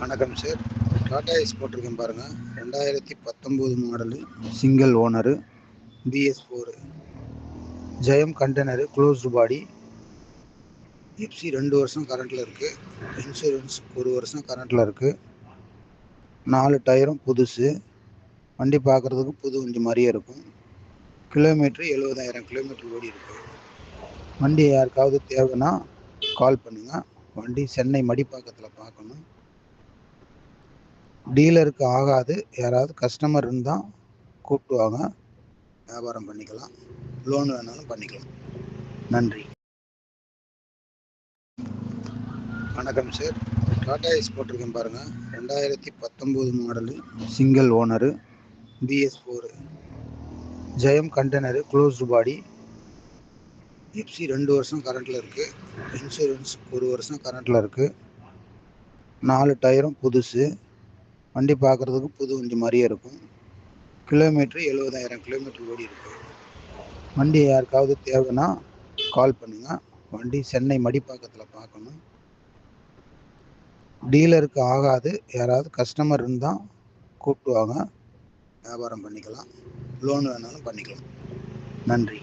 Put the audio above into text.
வணக்கம் sir Tata ace போட்டிருக்கேன் பாருங்கள் ரெண்டாயிரத்தி பத்தொம்போது model single owner BS four Jayam container closed body FC ரெண்டு வருஷம் கரண்ட்டில் இருக்குது இன்சூரன்ஸ் ஒரு வருஷம் கரண்ட்டில் இருக்குது நாலு டயரும் புதுசு. வண்டி பார்க்குறதுக்கு புது வண்டி மாதிரியே இருக்கும். கிலோமீட்ரு எழுபதாயிரம் கிலோமீட்டர் ஓடி இருக்கு. வண்டி யாருக்காவது தேவைன்னா கால் பண்ணுங்கள் வண்டி சென்னை மடிப்பாக்கத்தில் பார்க்கணும் டீலருக்கு ஆகாது. யாராவது கஸ்டமர் இருந்தால் கூப்பிட்டு வாங்க வியாபாரம் பண்ணிக்கலாம். லோன் வேணாலும் பண்ணிக்கலாம். நன்றி. வணக்கம் சார் டாடா ஏஸ் போட்டிருக்கேன் பாருங்கள் ரெண்டாயிரத்தி பத்தொம்போது model single owner BS four Jayam container closed body FC ரெண்டு வருஷம் கரண்ட்டில் இருக்குது இன்சூரன்ஸ் ஒரு வருஷம் கரண்ட்டில் இருக்குது நாலு டயரும் புதுசு. வண்டி பார்க்குறதுக்கு புது வண்டி மாதிரியே இருக்கும். கிலோமீட்ரு எழுபதாயிரம் கிலோமீட்டர் ஓடி இருக்கு. வண்டி யாருக்காவது தேவைன்னா கால் பண்ணுங்கள் வண்டி சென்னை மடிப்பாக்கத்தில் பார்க்கணும். டீலருக்கு ஆகாது. யாராவது கஸ்டமர் இருந்தால் கூப்பிட்டு வாங்க. வியாபாரம் பண்ணிக்கலாம். லோன் வேணாலும் பண்ணிக்கலாம். நன்றி.